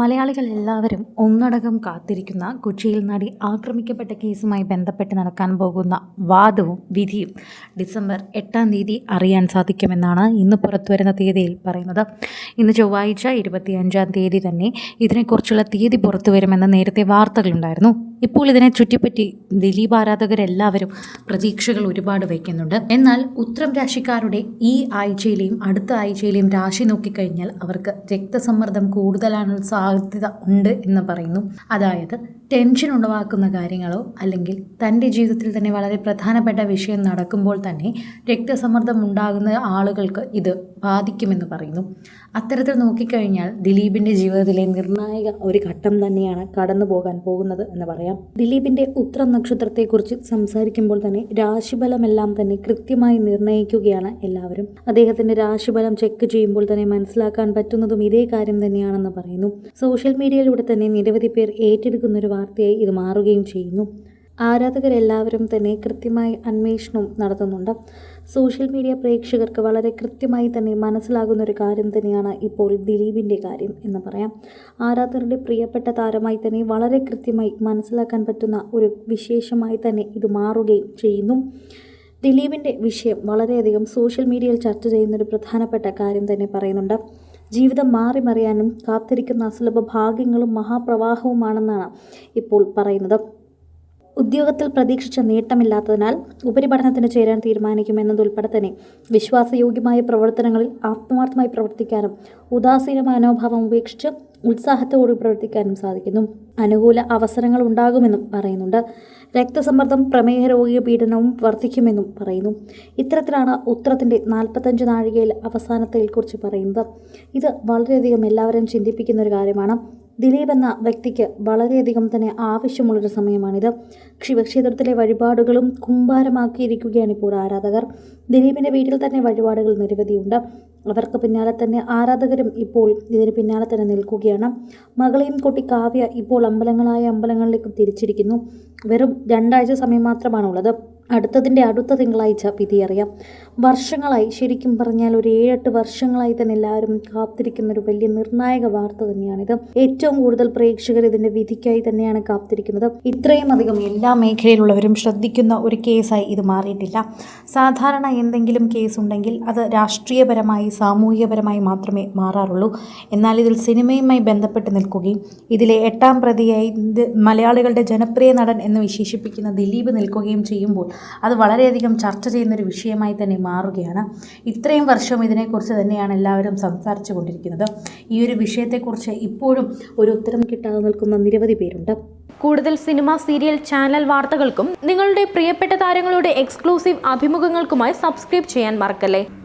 മലയാളികൾ എല്ലാവരും ഒന്നടങ്കം കാത്തിരിക്കുന്ന കൊച്ചിയിൽ നടി ആക്രമിക്കപ്പെട്ട കേസുമായി ബന്ധപ്പെട്ട് നടക്കാൻ പോകുന്ന വാദവും വിധിയും ഡിസംബർ എട്ടാം തീയതി അറിയാൻ സാധിക്കുമെന്നാണ് ഇന്ന് പുറത്തുവരുന്ന തീയതിയിൽ പറയുന്നത്. ഇന്ന് ചൊവ്വാഴ്ച ഇരുപത്തിയഞ്ചാം തീയതി തന്നെ ഇതിനെക്കുറിച്ചുള്ള തീയതി പുറത്തു വരുമെന്ന് നേരത്തെ വാർത്തകളുണ്ടായിരുന്നു. ഇപ്പോൾ ഇതിനെ ചുറ്റിപ്പറ്റി ദിലീപ് ആരാധകരെല്ലാവരും പ്രതീക്ഷകൾ ഒരുപാട് വയ്ക്കുന്നുണ്ട്. എന്നാൽ ഉത്തരം രാശിക്കാരുടെ ഈ ആഴ്ചയിലെയും അടുത്ത ആഴ്ചയിലെയും രാശി നോക്കിക്കഴിഞ്ഞാൽ അവർക്ക് രക്തസമ്മർദ്ദം കൂടുതലാണുള്ള സാധ്യത ഉണ്ട് എന്ന് പറയുന്നു. അതായത് ടെൻഷൻ ഉളവാക്കുന്ന കാര്യങ്ങളോ അല്ലെങ്കിൽ തന്റെ ജീവിതത്തിൽ തന്നെ വളരെ പ്രധാനപ്പെട്ട വിഷയം നടക്കുമ്പോൾ തന്നെ രക്തസമ്മർദ്ദം ഉണ്ടാകുന്ന ആളുകൾക്ക് ഇത് ബാധിക്കുമെന്ന് പറയുന്നു. അത്തരത്തിൽ നോക്കിക്കഴിഞ്ഞാൽ ദിലീപിന്റെ ജീവിതത്തിലെ നിർണായക ഒരു ഘട്ടം തന്നെയാണ് കടന്നു പോകാൻ പോകുന്നത് എന്ന് പറയാം. ദിലീപിന്റെ ഉത്ര നക്ഷത്രത്തെക്കുറിച്ച് സംസാരിക്കുമ്പോൾ തന്നെ രാശിഫലമെല്ലാം തന്നെ കൃത്യമായി നിർണയിക്കുകയാണ് എല്ലാവരും. അദ്ദേഹത്തിന്റെ രാശിഫലം ചെക്ക് ചെയ്യുമ്പോൾ തന്നെ മനസ്സിലാക്കാൻ പറ്റുന്നതും ഇതേ കാര്യം തന്നെയാണെന്ന് പറയുന്നു. സോഷ്യൽ മീഡിയയിലൂടെ തന്നെ നിരവധി പേർ ഏറ്റെടുക്കുന്ന ഒരു വാർത്തയായി ഇത് മാറുകയും ചെയ്യുന്നു. ആരാധകരെല്ലാവരും തന്നെ കൃത്യമായി അന്വേഷണവും നടത്തുന്നുണ്ട്. സോഷ്യൽ മീഡിയ പ്രേക്ഷകർക്ക് വളരെ കൃത്യമായി തന്നെ മനസ്സിലാകുന്ന ഒരു കാര്യം തന്നെയാണ് ഇപ്പോൾ ദിലീപിന്റെ കാര്യം എന്ന് പറയാം. ആരാധകരുടെ പ്രിയപ്പെട്ട താരമായി തന്നെ വളരെ കൃത്യമായി മനസ്സിലാക്കാൻ പറ്റുന്ന ഒരു വിശേഷമായി തന്നെ ഇത് മാറുകയും ചെയ്യുന്നു. ദിലീപിന്റെ വിഷയം വളരെയധികം സോഷ്യൽ മീഡിയയിൽ ചർച്ച ചെയ്യുന്ന ഒരു പ്രധാനപ്പെട്ട കാര്യം തന്നെ പറയുന്നുണ്ട്. ജീവിതം മാറി മറിയാനും കാത്തിരിക്കുന്ന അസുലഭ ഭാഗ്യങ്ങളും മഹാപ്രവാഹവുമാണെന്നാണ് ഇപ്പോൾ പറയുന്നത്. ഉദ്യോഗത്തിൽ പ്രതീക്ഷിച്ച നേട്ടമില്ലാത്തതിനാൽ ഉപരിപഠനത്തിന് ചേരാൻ തീരുമാനിക്കുമെന്നതുൾപ്പെടെ തന്നെ വിശ്വാസയോഗ്യമായ പ്രവർത്തനങ്ങളിൽ ആത്മാർത്ഥമായി പ്രവർത്തിക്കാനും ഉദാസീന മനോഭാവം ഉപേക്ഷിച്ച് ഉത്സാഹത്തോടെ പ്രവർത്തിക്കാനും സാധിക്കുന്നു. അനുകൂല അവസരങ്ങൾ ഉണ്ടാകുമെന്നും പറയുന്നുണ്ട്. രക്തസമ്മർദ്ദം പ്രമേഹ രോഗിയ പീഡനവും വർദ്ധിക്കുമെന്നും പറയുന്നു. ഇത്തരത്തിലാണ് ഉത്തരത്തിന്റെ നാൽപ്പത്തഞ്ച് നാഴികയിൽ അവസാനത്തെക്കുറിച്ച് പറയുന്നത്. ഇത് വളരെയധികം എല്ലാവരും ചിന്തിപ്പിക്കുന്ന ഒരു കാര്യമാണ്. ദിലീപ് എന്ന വ്യക്തിക്ക് വളരെയധികം തന്നെ ആവശ്യമുള്ളൊരു സമയമാണിത്. ശിവക്ഷേത്രത്തിലെ വഴിപാടുകളും കുമ്പാരമാക്കിയിരിക്കുകയാണ് ഇപ്പോൾ ആരാധകർ. ദിലീപിന്റെ വീട്ടിൽ തന്നെ വഴിപാടുകൾ നിരവധിയുണ്ട്. അവർക്ക് പിന്നാലെ തന്നെ ആരാധകരും ഇപ്പോൾ ഇതിന് പിന്നാലെ തന്നെ നിൽക്കുകയാണ്. മകളെയും കുട്ടി കാവ്യ ഇപ്പോൾ അമ്പലങ്ങളായ അമ്പലങ്ങളിലേക്ക് തിരിച്ചിരിക്കുന്നു. വെറും രണ്ടാഴ്ച സമയം മാത്രമാണുള്ളത്. അടുത്തതിന്റെ അടുത്ത തിങ്കളാഴ്ച വിധി അറിയാം. വർഷങ്ങളായി ശരിക്കും പറഞ്ഞാൽ ഒരു ഏഴെട്ട് വർഷങ്ങളായി തന്നെ എല്ലാവരും കാത്തിരിക്കുന്ന ഒരു വലിയ നിർണായക വാർത്ത തന്നെയാണിത്. ഏറ്റവും കൂടുതൽ പ്രേക്ഷകർ ഇതിന്റെ വിധിക്കായി തന്നെയാണ് കാത്തിരിക്കുന്നത്. ഇത്രയും അധികം എല്ലാ മേഖലയിലുള്ളവരും ശ്രദ്ധിക്കുന്ന ഒരു കേസായി ഇത് മാറിയിട്ടില്ല. സാധാരണ എന്തെങ്കിലും കേസ് ഉണ്ടെങ്കിൽ അത് രാഷ്ട്രീയപരമായി സാമൂഹികപരമായി മാത്രമേ മാറാറുള്ളൂ. എന്നാൽ ഇതിൽ സിനിമയുമായി ബന്ധപ്പെട്ട് നിൽക്കുകയും ഇതിലെ എട്ടാം പ്രതിയായി മലയാളികളുടെ ജനപ്രിയ നടൻ എന്ന് വിശേഷിപ്പിക്കുന്ന ദിലീപ് നിൽക്കുകയും ചെയ്യുമ്പോൾ അത് വളരെയധികം ചർച്ച ചെയ്യുന്നൊരു വിഷയമായി തന്നെ മാറുകയാണ്. ഇത്രയും വർഷം ഇതിനെക്കുറിച്ച് തന്നെയാണ് എല്ലാവരും സംസാരിച്ചു കൊണ്ടിരിക്കുന്നത്. ഈ ഒരു വിഷയത്തെക്കുറിച്ച് ഇപ്പോഴും ഒരു ഉത്തരം കിട്ടാതെ നിൽക്കുന്ന നിരവധി പേരുണ്ട്. കൂടുതൽ സിനിമ സീരിയൽ ചാനൽ വാർത്തകൾക്കും നിങ്ങളുടെ പ്രിയപ്പെട്ട താരങ്ങളുടെ എക്സ്ക്ലൂസീവ് അഭിമുഖങ്ങൾക്കുമായി സബ്സ്ക്രൈബ് ചെയ്യാൻ മറക്കല്ലേ?